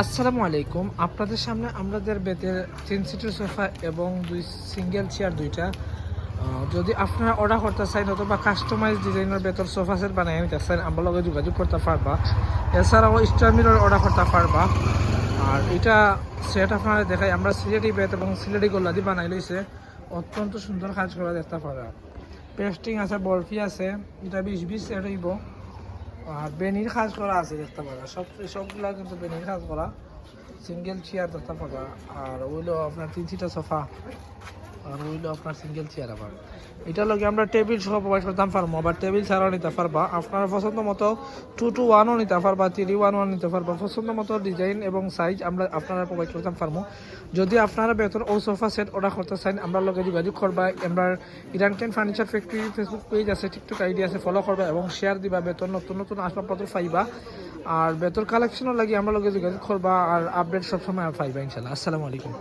আসসালামু আলাইকুম। আপনাদের সামনে আমাদের বেতের তিন সিটের সোফা এবং দুই সিঙ্গেল চেয়ার দুইটা যদি আপনারা অর্ডার করতে চান অথবা কাস্টমাইজ ডিজাইনের বেতর সোফা সেট বানাই নিতে চান, আমার লগে যোগাযোগ করতে পারবা। এছাড়াও স্টামিরর অর্ডার করতে পারবা। আর এটা সেট আপনারা দেখাই, আমরা সিলেটি বেত এবং সিলেটি গোল্লা দিয়ে বানাই লইছে। অত্যন্ত সুন্দর কাজ করা দেখতে পারা পেস্টিং আছে, বরফি আছে, এটা বিশ বিশ সেট হইব। আর বেনির কাজ করা আছে দেখতে পারা সব, সবগুলা কিন্তু বেনির কাজ করা। সিঙ্গেল চেয়ার দেখতে পারা আর ওইলো আপনার তিন সিটা সোফা আর ওইলো আপনার সিঙ্গেল চেয়ার আবার। এটা লগে আমরা টেবিল সহ প্রোভাইড করতাম পারব আবার টেবিল ছাড়াও নিতে পারবা। আপনার পছন্দ মতো টু টু ওয়ানও নিতে পারবা থ্রি ওয়ান ওয়ান নিতে পারবা। পছন্দ মতো ডিজাইন এবং সাইজ আমরা আপনারা প্রোভাইড করতাম পারব যদি আপনারা বেতন ও সোফা সেট অর্ডার করতে চান, আমরা লগে যোগাযোগ করবা। আমরা Iran ten furniture factory Facebook page আছে টিকটক আইডি আছে ফলো করবা এবং শেয়ার দিবা। বেতন নতুন নতুন আসবাবপত্র পাইবা। আর বেতন কালেকশনও লাগে, আমরা লগে যোগাযোগ করবা। আর আপডেট সবসময় পাইবা ইনশাল্লাহ আসসালামু আলাইকুম।